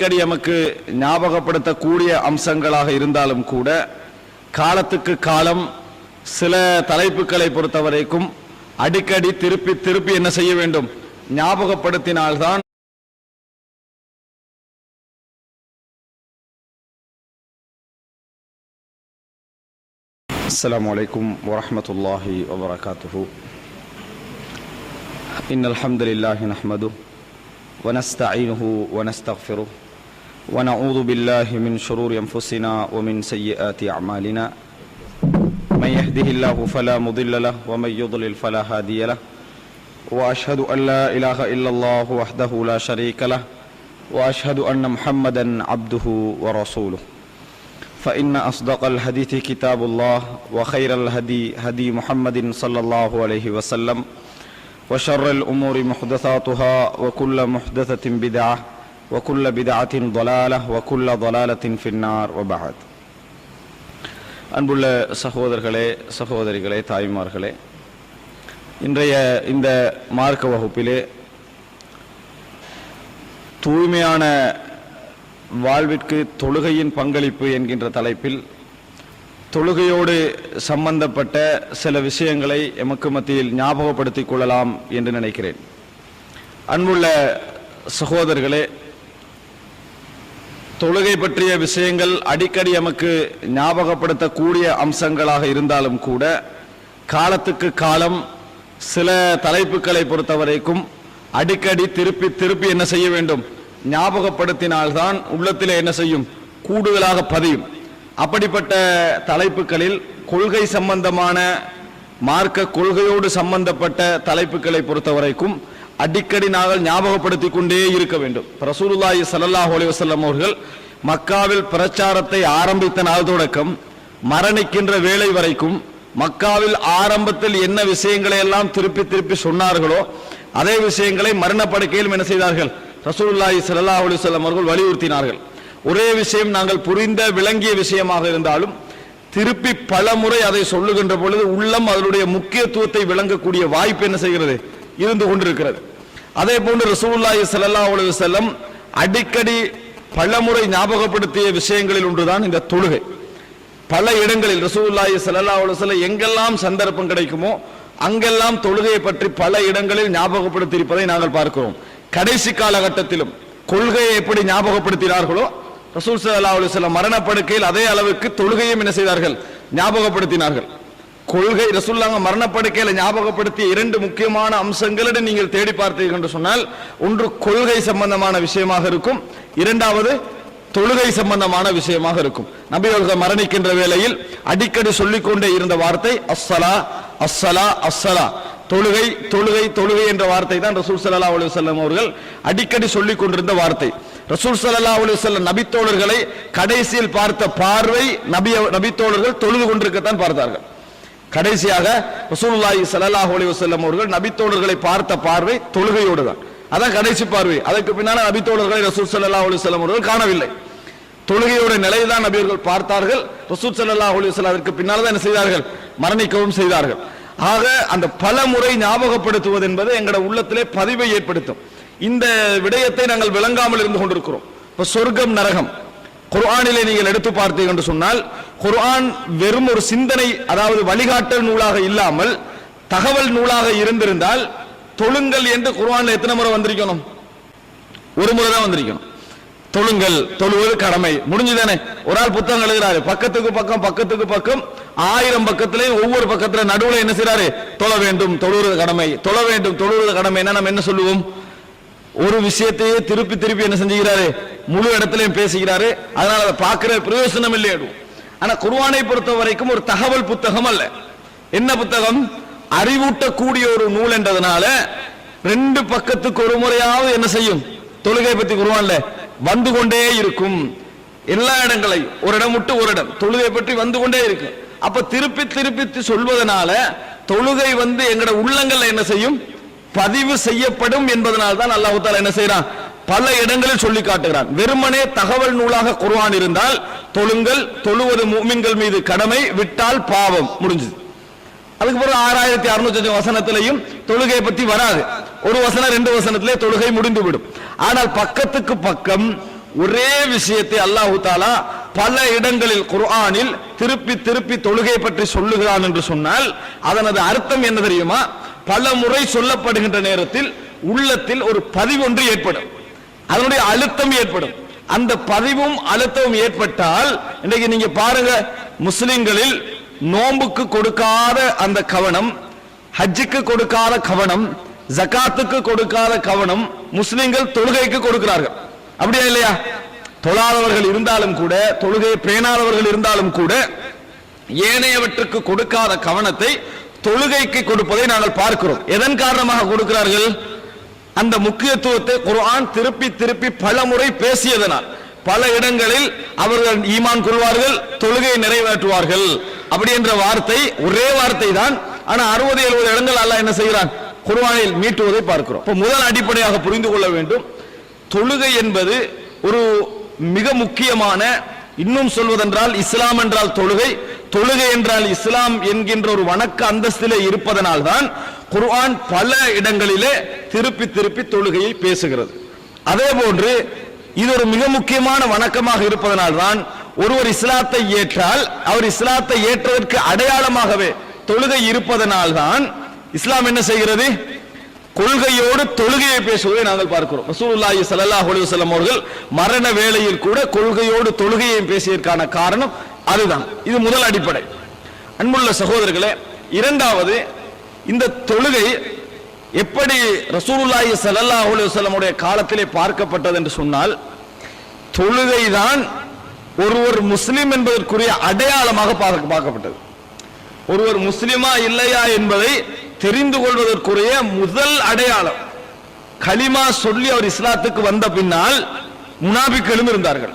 அடிக்கடி நமக்கு ஞாபகப்படுத்தக்கூடிய அம்சங்களாக இருந்தாலும் கூட காலத்துக்கு காலம் சில தலைப்புகளை பொறுத்தவரைக்கும் அடிக்கடி திருப்பி திருப்பி என்ன செய்ய வேண்டும் ஞாபகப்படுத்தினால்தான் السلام عليكم ورحمة الله وبركاته إن الحمد لله نحمده ونستعينه ونستغفره ونعوذ بالله من شرور أنفسنا ومن سيئات أعمالنا. من يهده الله فلا مضل له ومن يضلل فلا هادي له. وأشهد أن لا إله إلا الله وحده لا شريك له وأشهد أن محمدا عبده ورسوله. فإن أصدق الحديث كتاب الله وخير الهدي هدي محمد صلى الله عليه وسلم وشر الأمور محدثاتها وكل محدثة بدعة وكل بدعة ضلالة وكل ضلالة في النار وبعد அன்புள்ள சகோதரர்களே சகோதரிகளே தாய்மார்களே இன்றைய இந்த மார்க்க வகுப்பிலே தூய்மையான வாழ்விற்கு தொழுகையின் பங்களிப்பு என்கின்ற தலைப்பில் தொழுகையோடு சம்பந்தப்பட்ட சில விஷயங்களை எமக்கு மத்தியில் ஞாபகப்படுத்திக் கொள்ளலாம் என்று நினைக்கிறேன் அன்புள்ள சகோதரர்களே தொழுகை பற்றிய விஷயங்கள் அடிக்கடி நமக்கு ஞாபகப்படுத்தக்கூடிய அம்சங்களாக இருந்தாலும் கூட காலத்துக்கு காலம் சில தலைப்புகளை பொறுத்தவரைக்கும் அடிக்கடி திருப்பி திருப்பி என்ன செய்ய வேண்டும்? ஞாபகப்படுத்தினால்தான் உள்ளத்திலே என்ன செய்யும்? கூடுதலாக பதியும். அப்படிப்பட்ட தலைப்புகளில் கொள்கை சம்பந்தமான மார்க்க கொள்கையோடு சம்பந்தப்பட்ட தலைப்புகளை பொறுத்தவரைக்கும் அடிக்கடி நாங்கள் ஞாபகப்படுத்தி கொண்டே இருக்க வேண்டும். ரசூலுல்லாஹி ஸல்லல்லாஹு அலிவசல்லம் அவர்கள் மக்காவில் பிரச்சாரத்தை ஆரம்பித்த நாள் தொடக்கம் மரணிக்கின்ற வேலை வரைக்கும் மக்காவில் ஆரம்பத்தில் என்ன விஷயங்களை எல்லாம் திருப்பி திருப்பி சொன்னார்களோ அதே விஷயங்களை மரணப்படுக்கையில் என்ன செய்தார்கள்? ரசூலுல்லாஹி ஸல்லல்லாஹு அலைஹி அவர்கள் வலியுறுத்தினார்கள். ஒரே விஷயம் நாங்கள் புரிந்த விளங்கிய விஷயமாக இருந்தாலும் திருப்பி பல முறை அதை சொல்லுகின்ற பொழுது உள்ளம் அதனுடைய முக்கியத்துவத்தை விளங்கக்கூடிய வாய்ப்பு என்ன செய்கிறது? இருந்து கொண்டிருக்கிறது. அதே போன்று ரசூலுல்லாஹி ஸல்லல்லாஹு அலைஹி செல்லம் அடிக்கடி பல முறை ஞாபகப்படுத்திய விஷயங்களில் ஒன்றுதான் இந்த தொழுகை. பல இடங்களில் ரசூலுல்லாஹி ஸல்லல்லாஹு அலைஹி செல்ல எங்கெல்லாம் சந்தர்ப்பம் கிடைக்குமோ அங்கெல்லாம் தொழுகையை பற்றி பல இடங்களில் ஞாபகப்படுத்தி இருப்பதை நாங்கள் பார்க்கிறோம். கடைசி காலகட்டத்திலும் கொள்கையை எப்படி ஞாபகப்படுத்தினார்களோ ரசூல் சல்லா அலைஹி வஸல்லம் மரணப்படுக்கையில் அதே அளவுக்கு தொழுகையும் என்ன செய்தார்கள்? ஞாபகப்படுத்தினார்கள். கொள்கை ரசுல்லாங்க மரணப்படுக்கையில ஞாபகப்படுத்திய இரண்டு முக்கியமான அம்சங்களிடம் நீங்கள் தேடி பார்த்தீர்கள் என்று சொன்னால் ஒன்று கொள்கை சம்பந்தமான விஷயமாக இருக்கும். இரண்டாவது தொழுகை சம்பந்தமான விஷயமாக இருக்கும். நபி அவர்கள் மரணிக்கின்ற வேளையில் அடிக்கடி சொல்லிக்கொண்டே இருந்த வார்த்தை அஸ்ஸலா அஸ்ஸலா அஸ்ஸலா. தொழுகை தொழுகை தொழுகை என்ற வார்த்தை தான் ரசூல் சல்லா அலி வல்லம் அவர்கள் அடிக்கடி சொல்லிக் கொண்டிருந்த வார்த்தை. ரசூல் சல்லா அலி வல்லம் நபித்தோழர்களை கடைசியில் பார்த்த பார்வை நபி நபித்தோழர்கள் தொழுது கொண்டிருக்கத்தான் பார்த்தார்கள். கடைசியாக ரசூலுல்லாஹி ஸல்லல்லாஹு அலி வசல்லம் அவர்கள் நபித்தோழர்களை பார்த்த பார்வை தொழுகையோடு தான். அதான் கடைசி பார்வை. அதற்கு பின்னால் நபித்தோழர்களை ரசூல் ஸல்லல்லாஹு அலி வல்லம் அவர்கள் காணவில்லை. தொழுகையோட நிலைதான் நபியர்கள் பார்த்தார்கள். ரசூல் ஸல்லல்லாஹு அலி வல்லம் அதற்கு பின்னால் தான் என்ன செய்தார்கள்? மரணிக்கவும் செய்தார்கள். ஆக அந்த பல முறை ஞாபகப்படுத்துவது என்பது எங்களோட உள்ளத்திலே பதிவை ஏற்படுத்தும். இந்த விடயத்தை நாங்கள் விளங்காமல் இருந்து கொண்டிருக்கிறோம். இப்போ சொர்க்கம் நரகம். குர்ஆனிலே நீங்கள் எடுத்து பார்த்தீர்கள் என்று சொன்னால் குர்ஆன் வெறும் ஒரு சிந்தனை அதாவது வழிகாட்டல் நூலாக இல்லாமல் தகவல் நூலாக இருந்திருந்தால் தொழுங்கள் என்று குர்ஆன்ல எத்தனை முறை வந்திருக்கணும்? ஒரு முறை தான் வந்திருக்கணும். தொழுங்கள் தொழுவது கடமை. முடிஞ்சுதானே? ஒரு ஆள் புத்தகம் எழுதுறாரு. பக்கத்துக்கு பக்கம் பக்கத்துக்கு பக்கம் ஆயிரம் பக்கத்திலையும் ஒவ்வொரு பக்கத்துல நடுவுல என்ன செய்றாரு? தொழ வேண்டும் தொழுவது கடமை. தொழ வேண்டும் தொழுவது என்ன நம்ம என்ன சொல்லுவோம்? ஒரு விஷயத்தையே திருப்பி திருப்பி என்ன செஞ்சுக்கிறாரு? முழு இடத்திலையும் பேசுகிறாரு. அதனால அதை பார்க்கிற பிரயோசனம் இல்லை ஆனா குர்வானை பொறுத்த வரைக்கும் ஒரு தகவல் புத்தகம் அல்ல. என்ன புத்தகம்? அறிவூட்டக்கூடிய ஒரு நூல் என்றதுனால ரெண்டு பக்கத்துக்கு ஒரு முறையாவது என்ன செய்யும்? தொழுகை பத்தி குருவான்ல வந்து கொண்டே இருக்கும். எல்லா இடங்களையும் ஒரு இடம் விட்டு ஒரு இடம் தொழுகை பற்றி வந்து கொண்டே இருக்கு அப்ப திருப்பி திருப்பி சொல்வதனால தொழுகை வந்து எங்கட உள்ளங்கள்ல என்ன செய்யும்? பதிவு செய்யப்படும் என்பதனால் தான் அல்லாஹ் தாலா என்ன செய்யறான் பல இடங்களில் சொல்லி காட்டுகிறான். வெறுமனே தகவல் நூலாக குர்ஆன் இருந்தால் தொழுங்கள் தொழுவது மூமின்கள் மீது கடமை விட்டால் பாவம். முடிஞ்சது. அதுக்கு பிறகு ஆறாயிரத்தி அறுநூத்தி வசனத்திலையும் தொழுகையை பத்தி வராது. ஒரு வசனம் ரெண்டு வசனத்திலே தொழுகை முடிந்து விடும் ஆனால் பக்கத்துக்கு பக்கம் ஒரே விஷயத்தை அல்லாஹு தாலா பல இடங்களில் குர்ஆனில் திருப்பி திருப்பி தொழுகை பற்றி சொல்லுகிறான் என்று சொன்னால் அதனது அர்த்தம் என்ன தெரியுமா? பல முறை சொல்லப்படுகின்ற நேரத்தில் உள்ளத்தில் ஒரு பதிவொன்று ஏற்படும். அதனுடைய அழுத்தம் ஏற்படும். அந்த பதிவும் அழுத்தமும் ஏற்பட்டால் இன்னைக்கு நீங்க பாருங்க முஸ்லிம்களில் நோன்புக்கு கொடுக்காத அந்த கவனம் ஹஜ்ஜுக்கு கொடுக்காத கவனம் ஜகாத்துக்கு கொடுக்காத கவனம் முஸ்லிம்கள் தொழுகைக்கு கொடுக்கிறார்கள். அப்படியா இல்லையா? தொழாதவர்கள் இருந்தாலும் கூட தொழுகை பேணாதவர்கள் இருந்தாலும் கூட ஏனையவற்றுக்கு கொடுக்காத கவனத்தை தொழுகைக்கு கொடுப்பதை நாங்கள் பார்க்கிறோம். எதன் காரணமாக கொடுக்கிறார்கள்? அந்த முக்கியத்துவத்தை குர்ஆன் திருப்பி திருப்பி பல முறை பேசியதனால் பல இடங்களில் அவர்கள் ஈமான் கொள்வார்கள் தொழுகை நிறைவேற்றுவார்கள். அப்படி என்ற வார்த்தை ஒரே வார்த்தை தான். ஆனா அறுபது எழுபது இடங்கள் அல்ல என்ன செய்கிறான்? குர்வானில் மீட்டுவதை பார்க்கிறோம். இப்போ முதல் அடிப்படையாக புரிந்து கொள்ள வேண்டும். தொழுகை என்பது ஒரு மிக முக்கியமான இன்னும் சொல்வதென்றால் இஸ்லாம் என்றால் தொழுகை. தொழுகை என்றால் இஸ்லாம் என்கின்ற ஒரு வணக்க அந்தஸ்திலே இருப்பதனால் தான் குர்ஆன் பல இடங்களிலே திருப்பி திருப்பி தொழுகையை பேசுகிறது. அதே போன்று இது ஒரு மிக முக்கியமான வணக்கமாக இருப்பதனால் தான் ஒருவர் இஸ்லாத்தை ஏற்றால் அவர் இஸ்லாத்தை ஏற்றதற்கு அடையாளமாகவே தொழுகை இருப்பதனால் தான் இஸ்லாம் என்ன செய்கிறது? கொள்கையோடு தொழுகையை பேசுவதை நாங்கள் பார்க்கிறோம். ரசூலுல்லாஹி ஸல்லல்லாஹு அலைஹி வஸல்லம் அவர்கள் மரண வேளையில் கூட கொள்கையோடு தொழுகையை பேசியதற்கான காரணம் அதுதான். இது முதல் அடிப்படை. அன்புள்ள சகோதரர்களே இரண்டாவது இந்த தொழுகை எப்படி ரசூலுல்லாஹி ஸல்லல்லாஹு அலைஹி வஸல்லம் உடைய காலத்திலே பார்க்கப்பட்டது என்று சொன்னால் தொழுகைதான் ஒருவர் முஸ்லிம் என்பதற்குரிய அடையாளமாக பார்க்க- பார்க்கப்பட்டது. ஒருவர் முஸ்லிமா இல்லையா என்பதை தெரிந்து கொள்வதற்குரிய முதல் அடையாளம் கலிமா சொல்லி அவர் இஸ்லாத்துக்கு வந்த பின்னால் முனாபிக்களும் இருந்தார்கள்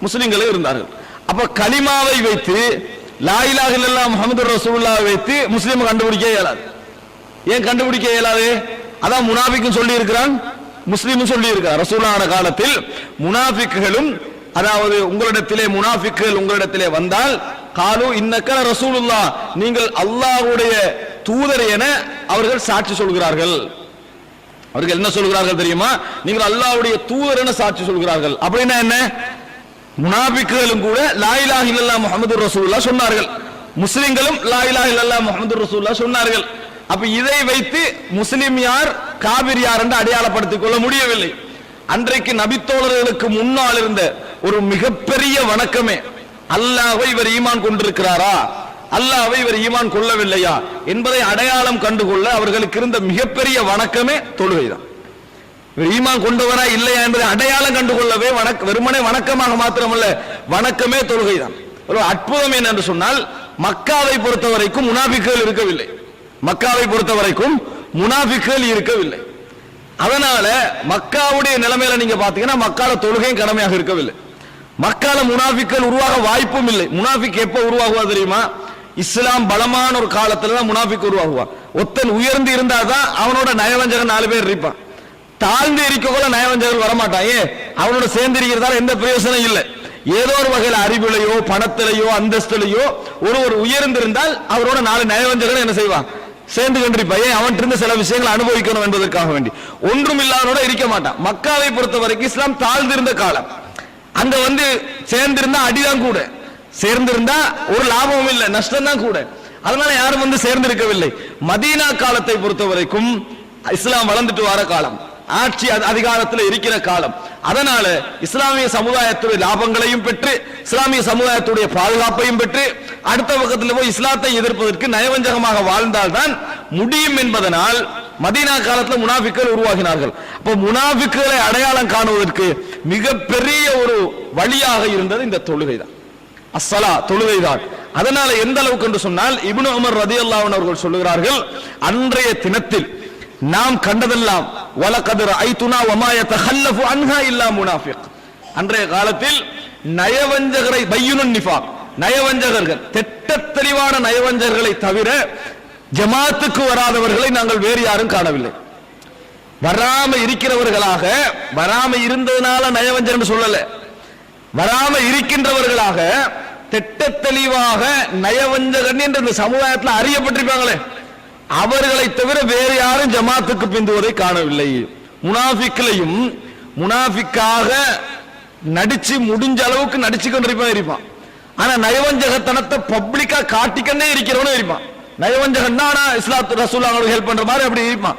முஸ்லிம்களும் இருந்தார்கள். அப்ப கலிமாவை வைத்து லாயிலாக இலாஹ இல்லல்லாஹ் முஹம்மது வைத்து முஸ்லீம் கண்டுபிடிக்க இயலாது. ஏன் கண்டுபிடிக்க இயலாது? அதான் முனாபிக்கும் சொல்லி இருக்கிறான் முஸ்லீமும் சொல்லி இருக்கிறார் ரசூலான காலத்தில் முனாபிக்குகளும் அதாவது உங்களிடத்திலே முனாஃபிக்குகள் உங்களிடத்திலே வந்தால் காலு இன்னக்கல ரசூலுல்லா நீங்கள் அல்லாஹ்வுடைய தூதர் என அவர்கள் சாட்சி சொல்கிறார்கள். அவர்கள் என்ன சொல்கிறார்கள் தெரியுமா? நீங்கள் அல்லாஹ்வுடைய தூதர் என சாட்சி சொல்கிறார்கள். அப்படின்னா என்ன? முனாபிக்குகளும் கூட லா இலாஹ முகமது ரசூல்லா சொன்னார்கள். முஸ்லிம்களும் லா இலாஹ முகமது ரசூல்லா சொன்னார்கள். அப்ப இதை வைத்து முஸ்லிம் யார் காபிர் யார் என்று அடையாளப்படுத்திக் கொள்ள முடியவில்லை. அன்றைக்கு நபித்தோழர்களுக்கு முன்னால் இருந்த ஒரு மிகப்பெரிய வணக்கமே அல்லாஹை இவர் ஈமான் கொண்டிருக்கிறாரா? அல்லாஹை இவர் ஈமான் கொள்ளவில்லையா? என்பதை அடையாளம் கண்டுகொள்ள அவர்களுக்கு இருந்த மிகப்பெரிய வணக்கமே தொழுகைதான். இவர் ஈமான் கொண்டவரா இல்லையா என்பதை அடையாளம் கண்டுகொள்ளவே வணக்க வெறுமனே வணக்கமாக மாத்திரமல்ல வணக்கமே தொழுகைதான். ஒரு அற்புதம் என்ன என்று சொன்னால் மக்காவை பொறுத்த வரைக்கும் முனாபிக்குகள் இருக்கவில்லை. மக்காவை பொறுத்த வரைக்கும் முனாபிக்குகள் இருக்கவில்லை. அதனால மக்காவுடைய நிலைமையில நீங்க பாத்தீங்கன்னா மக்கால தொழுகையும் கடமையாக இருக்கவில்லை. மக்கால முனாஃபிக்கள் உருவாக வாய்ப்பும் இல்லை. முனாஃபிக் எப்ப உருவாகுவா தெரியுமா? இஸ்லாம் பலமான ஒரு காலத்துல தான் முனாஃபிக் உருவாகுவான் ஒத்தன் உயர்ந்து இருந்தாதான் அவனோட நயவஞ்சகன் நாலு பேர் இருப்பான். தாழ்ந்து இருக்கக்குள்ள நயவஞ்சகன் வரமாட்டான். ஏன்? அவனோட சேர்ந்து இருக்கிறதால எந்த பிரயோசனம் இல்லை. ஏதோ ஒரு வகையில் அறிவிலையோ பணத்திலேயோ ஒரு ஒருவர் உயர்ந்திருந்தால் அவரோட நாலு நயவஞ்சகன் என்ன செய்வான்? சேர்ந்து கொண்டிருப்பான் அவன் இருந்து சில விஷயங்களை அனுபவிக்கணும் என்பதற்காக வேண்டி. ஒன்றும் இல்லாதவனோட இருக்க மாட்டான். மக்காவை பொறுத்த வரைக்கும் இஸ்லாம் தாழ்ந்திருந்த காலம். அங்க வந்து சேர்ந்திருந்தா அடிதான் கூட. சேர்ந்திருந்தா ஒரு லாபமும் இல்லை நஷ்டம் தான் கூட. அதனால யாரும் வந்து சேர்ந்திருக்கவில்லை. மதீனா காலத்தை பொறுத்த வரைக்கும் இஸ்லாம் வளர்ந்துட்டு வர காலம். ஆட்சி அதிகாரத்தில் இருக்கிற காலம். அதனால இஸ்லாமிய சமுதாயத்துடைய லாபங்களையும் பெற்று இஸ்லாமிய சமுதாயத்துடைய பாதுகாப்பையும் பெற்று அடுத்த பக்கத்தில் போய் இஸ்லாத்தை எதிர்ப்பதற்கு நயவஞ்சகமாக வாழ்ந்தால்தான் முடியும் என்பதனால் மதீனா காலத்தில் முனாஃபிக்கள் உருவாகினார்கள். அப்போ முனாஃபிக்குகளை அடையாளம் காணுவதற்கு மிகப்பெரிய ஒரு வழியாக இருந்தது இந்த தொழுகை தான் அஸ்ஸலா தொழுகைதான். அதனால எந்த அளவுக்கு என்று சொன்னால் இப்னு உமர் ரதி அன்ஹு அவர்கள் சொல்லுகிறார்கள் அன்றைய தினத்தில் நாம் கண்டதெல்லாம் வலகதர் ஐதுனா வமாய தஹல்லஃபு அன்ஹா இல்லா முனாஃபிக். அன்றைய காலத்தில் நயவஞ்சகரை பையுனன் நிஃபாக் நயவஞ்சகர்கள் திட்டத் தெளிவான நயவஞ்சகர்களை தவிர ஜமாத்துக்கு வராதவர்களை நாங்கள் வேறு யாரும் காணவில்லை. வராம இருக்கிறவர்களாக வராம இருந்ததுனால நயவஞ்சகன் சொல்லல. வராம இருக்கின்றவர்களாக திட்ட தெளிவாக நயவஞ்சகன் என்று இந்த சமுதாயத்தில் அறியப்பட்டிருப்பாங்களே. அவர்களை தவிர வேறு யாரும் ஜமாத்துக்கு பிந்துவதை காணவில்லை. முனாஃபிக்களையும் முனாஃபிக்காக நடிச்சு முடிஞ்ச அளவுக்கு நடிச்சு கொண்டிருப்பான் இருப்பான். ஆனா நயவஞ்சகத்தனத்தை பப்ளிக்கா காட்டிக்கண்டே இருக்கிறவனும் இருப்பான். நயவஞ்சகன் தான் இஸ்லாத்து ரசூல் அவங்களுக்கு ஹெல்ப் பண்ற மாதிரி அப்படி இருப்பான்.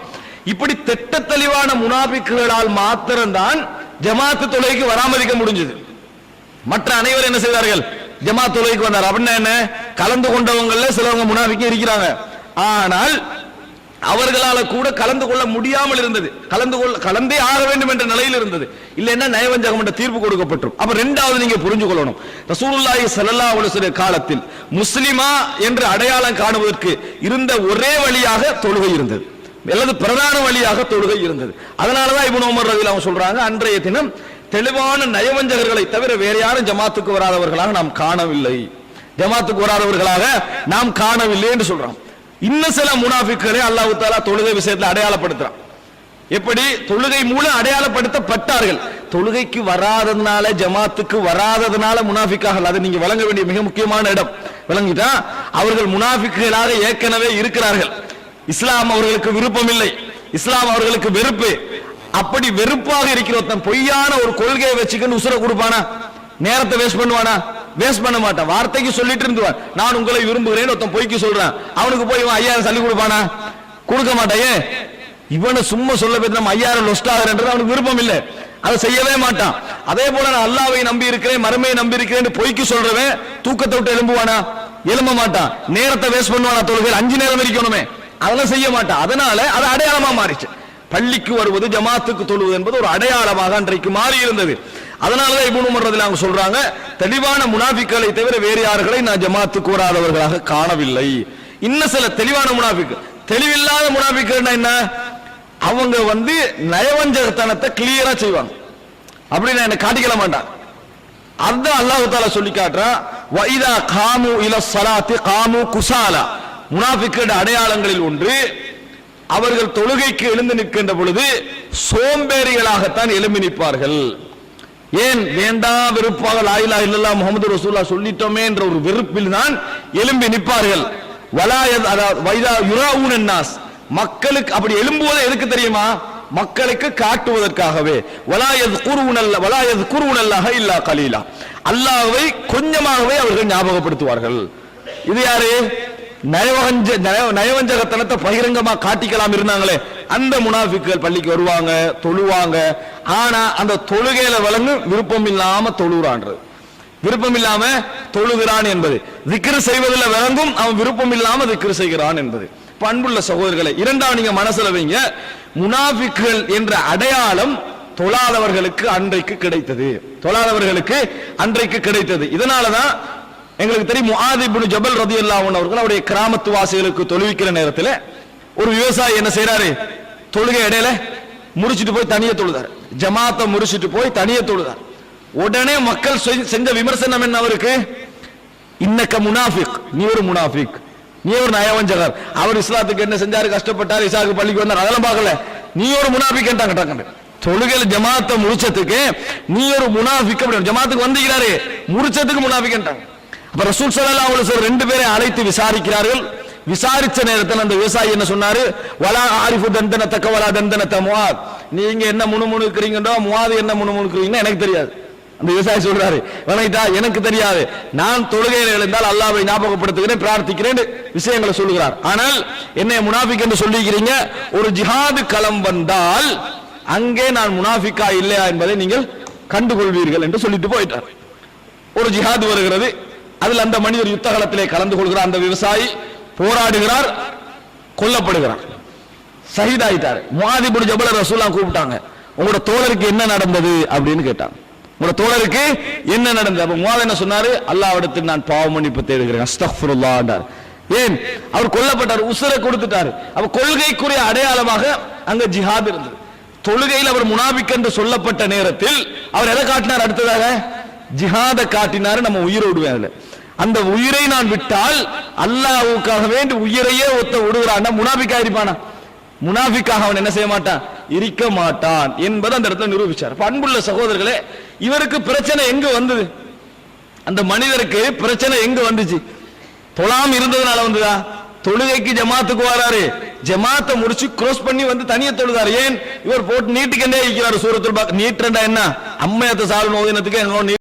இப்படி திட்ட தெளிவான முனாபிக்குகளால் மாத்திரம்தான் ஜமாத்து தொலைக்கு வராமதிக்க முடிஞ்சது. மற்ற அனைவரும் என்ன செய்தார்கள்? ஜமாத் தொலைக்கு வந்தார். அப்படின்னா என்ன? கலந்து கொண்டவங்கள்ல சிலவங்க முனாபிக்க இருக்கிறாங்க. ஆனால் அவர்களால கூட கலந்து கொள்ள முடியாமல் இருந்தது. கலந்து கொள்ள கலந்தே ஆக வேண்டும் என்ற நிலையில் இருந்தது. இல்லைன்னா நயவஞ்சகம் என்ற தீர்ப்பு கொடுக்கப்பட்டோம் அப்ப ரெண்டாவது நீங்க புரிஞ்சு கொள்ளணும். ரசூலுல்லாஹி சல்லா அலைஹி காலத்தில் முஸ்லிமா என்று அடையாளம் காணுவதற்கு இருந்த ஒரே வழியாக தொழுகை இருந்தது. அல்லது பிரதான வழியாக தொழுகை இருந்தது. அதனாலதான் இப்னு உமர் ரவியில் அவங்க சொல்றாங்க அன்றைய தினம் தெளிவான நயவஞ்சகர்களை தவிர வேற யாரும் ஜமாத்துக்கு வராதவர்களாக நாம் காணவில்லை. ஜமாத்துக்கு வராதவர்களாக நாம் காணவில்லை என்று சொல்றான் இன்னும் சில முனாஃபிக்களை அல்லாஹு தாலா தொழுகை விஷயத்துல அடையாளப்படுத்துறான். எப்படி? தொழுகை மூலம் அடையாளப்படுத்தப்பட்டார்கள். தொழுகைக்கு வராததுனால ஜமாத்துக்கு வராததுனால முனாஃபிக்காக அதை நீங்க வழங்க வேண்டிய மிக முக்கியமான இடம். விளங்கிட்டா? அவர்கள் முனாஃபிக்குகளாக ஏற்கனவே இருக்கிறார்கள். இஸ்லாம் அவர்களுக்கு விருப்பம் இல்லை இஸ்லாம் அவர்களுக்கு வெறுப்பு. அப்படி வெறுப்பாக இருக்கிற ஒருத்தன் பொய்யான ஒரு கொள்கையை வச்சுக்கன்னு உசுர கொடுப்பானா? நேரத்தை வேஸ்ட் பண்ணுவானா? வேஸ்ட் பண்ண மாட்டான். வார்த்தைக்கு சொல்லிட்டு இருந்துவான். நான் உங்களை விரும்புகிறேன் ஒருத்தன் பொய்க்கு சொல்றான். அவனுக்கு போய் இவன் ஐயாயிரம் சொல்லி கொடுப்பானா? கொடுக்க மாட்டாயே இவனை சும்மா சொல்ல போய் நம்ம ஐயாயிரம் லொஸ்ட் ஆகிறன்றது அவனுக்கு விருப்பம் இல்லை. அதை செய்யவே மாட்டான். அதே போல நான் அல்லாவை நம்பி இருக்கிறேன் மருமையை நம்பி இருக்கிறேன் பொய்க்கு சொல்றவன் தூக்கத்தை விட்டு எழும்புவானா? எழும்ப மாட்டான். நேரத்தை வேஸ்ட் பண்ணுவானா தொழுகையில்? அஞ்சு நேரம் இருக்கணுமே. அதெல்லாம் செய்ய மாட்டான். அதனால அது அடையாளமா மாறிச்சு. பள்ளிக்கு வருவது ஜமாத்துக்கு தொழுவது என்பது ஒரு அடையாளமாக அன்றைக்கு மாறி இருந்தது அதனாலதான் இபுனு மன்றதில் அவங்க சொல்றாங்க தெளிவான முனாஃபிக்களை தவிர வேறு யார்களை நான் ஜமாத்து கூறாதவர்களாக காணவில்லை. இன்னும் சில தெளிவான முனாஃபிக் தெளிவில்லாத முனாஃபிக்னா என்ன? அவங்க வந்து நயவஞ்சகத்தனத்தை கிளியரா செய்வாங்க. அப்படின்னு என்ன காட்டிக்கல மாட்டான். அதான் அல்லாஹு தாலா சொல்லி காட்டுறான் வைதா காமு இல சலாத்து காமு குசாலா. முனாஃபிக்கோட அடையாளங்களில் ஒன்று அவர்கள் தொழுகைக்கு எழுந்து நிற்கின்ற பொழுது சோம்பேறிகளாகத்தான் எழும்பி நிற்பார்கள். ஏன் வேண்டாம் வெறுப்பாக லாயிலா இல்லல்லா முகமது ரசூல்லா சொல்லிட்டோமே என்ற ஒரு வெறுப்பில் தான் எழும்பி நிற்பார்கள். வலாயத் அதாவது வைதா யுராவுன் நாஸ் மக்களுக்கு அப்படி எழும்புவது எதுக்கு தெரியுமா? மக்களுக்கு காட்டுவதற்காகவே. வலாயத் குருவுனல்ல வலாயத் குருவுனல்லாக இல்லா கலீலா. அல்லாவை கொஞ்சமாகவே அவர்கள் ஞாபகப்படுத்துவார்கள். இது யாரு? நயவஞ்ச நய- நயவஞ்சகத்தனத்தை பகிரங்கமா காட்டிக்கலாம் இருந்தாங்களே அந்த முனாஃபிக்குகள் பள்ளிக்கு வருவாங்க தொழுவாங்க. ஆனா அந்த தொழுகையில விளங்கு விருப்பம் இல்லாம தொழுகிறான்றது விருப்பம் இல்லாம தொழுகிறான் என்பது. திக்ரு செய்வதில் விளங்கும் அவன் விருப்பம் இல்லாம திக்ரு செய்கிறான் என்பது. பண்புள்ள சகோதரர்களை இரண்டாவது நீங்க மனசுல வைங்க. முனாஃபிக்குகள் என்ற அடையாளம் தொழாதவர்களுக்கு அன்றைக்கு கிடைத்தது. தொழாதவர்களுக்கு அன்றைக்கு கிடைத்தது. இதனாலதான் எங்களுக்கு தெரியும் முஆது ஜபல் ரதி அன்ஹு அவர்கள் அவருடைய கிராமத்து வாசிகளுக்கு தொழுவிக்கிற நேரத்தில் ஒரு விவசாயி என்ன செய்யறாரு தொழுகை இடையில முடிச்சிட்டு போய் தனியை தொழுதார். ஜமாத்தை முடிச்சிட்டு போய் தனியை தொழுதார். உடனே மக்கள் செஞ்ச- செஞ்ச விமர்சனம் என்ன அவருக்கு? இன்னக்க முனாஃபிக். நீ ஒரு முனாஃபிக். நீ ஒரு நயவஞ்சகர். அவர் இஸ்லாத்துக்கு என்ன செஞ்சாரு? கஷ்டப்பட்டார் இசாக்கு பள்ளிக்கு வந்தார். அதெல்லாம் பார்க்கல. நீ ஒரு முனாஃபிக் டக்குன்னு தொழுகையில ஜமாத்தை முடிச்சதுக்கு நீ ஒரு முனாஃபிக் அப்படின்னு ஜமாத்துக்கு வந்துக்கிறாரு முடிச்சதுக்கு முனாஃபிக்ன்றாங்க அப்ப ரசூல் சல்லா அலைஹி ரெண்டு பேரை அழைத்து விசாரிக்கிறார்கள். விசாரிச்ச நேரத்தில் அந்த விவசாயி என்ன சொன்னாரு? வலா ஆரிஃபு தந்தன தக்க வலா தந்தன தமுவாத் நீங்க என்ன முணுமுணுக்கிறீங்கன்றோ முவாது என்ன முணுமுணுக்கிறீங்கன்னு எனக்கு தெரியாது. அந்த விவசாயி சொல்றாரு. வணங்கிட்டா எனக்கு தெரியாது. நான் தொழுகையில் எழுந்தால் அல்லாவை ஞாபகப்படுத்துகிறேன் பிரார்த்திக்கிறேன் விஷயங்களை சொல்லுகிறார். ஆனால் என்னை முனாஃபிக் என்று சொல்லிக்கிறீங்க. ஒரு ஜிஹாது களம் வந்தால் அங்கே நான் முனாஃபிக்கா இல்லையா என்பதை நீங்கள் கண்டுகொள்வீர்கள் என்று சொல்லிட்டு போயிட்டார். ஒரு ஜிஹாது வருகிறது. அதில் அந்த மனிதர் யுத்த காலத்திலே கலந்து கொள்கிறார் அந்த விவசாயி போராடுகிறார் கொல்லப்படுகிறார். ஷஹீதாயிட்டார் முஆதிபுன் ஜபல ரசூலா கூப்பிட்டாங்க உங்களோட தோழருக்கு என்ன நடந்தது? அப்படின்னு கேட்டாங்க. உங்களோட தோழருக்கு என்ன நடந்தது? அப்ப முஆத் என்ன சொன்னாரு? அல்லாவிடத்தில் நான் பாவ மன்னிப்பு தேடுகிறேன். ஏன்? அவர் கொல்லப்பட்டார் உசுரை கொடுத்துட்டாரு. அப்ப கொள்கைக்குரிய அடையாளமாக அங்க ஜிஹாத் இருந்தது. தொழுகையில் அவர் முனாபிக் என்று சொல்லப்பட்ட நேரத்தில் அவர் எதை காட்டினார் அடுத்ததாக? ஜிஹாத காட்டினாரு நம்ம உயிரை விடுவேன் அந்த உயிரை நான் விட்டால் அல்லாவுக்காக வேண்டி உயிரையே ஒத்த விடுகிறான். முனாபிக்கா இருப்பானா? முனாபிக்காக அவன் என்ன செய்ய மாட்டான்? இருக்க மாட்டான் என்பதை அந்த இடத்துல நிரூபிச்சார். அன்புள்ள சகோதரர்களே இவருக்கு பிரச்சனை எங்க வந்தது? அந்த மனிதருக்கு பிரச்சனை எங்க வந்துச்சு? தொழாம இருந்ததுனால வந்ததா? தொழுகைக்கு ஜமாத்துக்கு வராரு. ஜமாத்தை முடிச்சு க்ரோஸ் பண்ணி வந்து தனியை தொழுதாரு. ஏன்? இவர் போட்டு நீட்டுக்கண்டே இருக்கிறார். சூரத்துல் நீட்டுறா என்ன? அம்மையத்தை சாரு நோதினத்துக்கு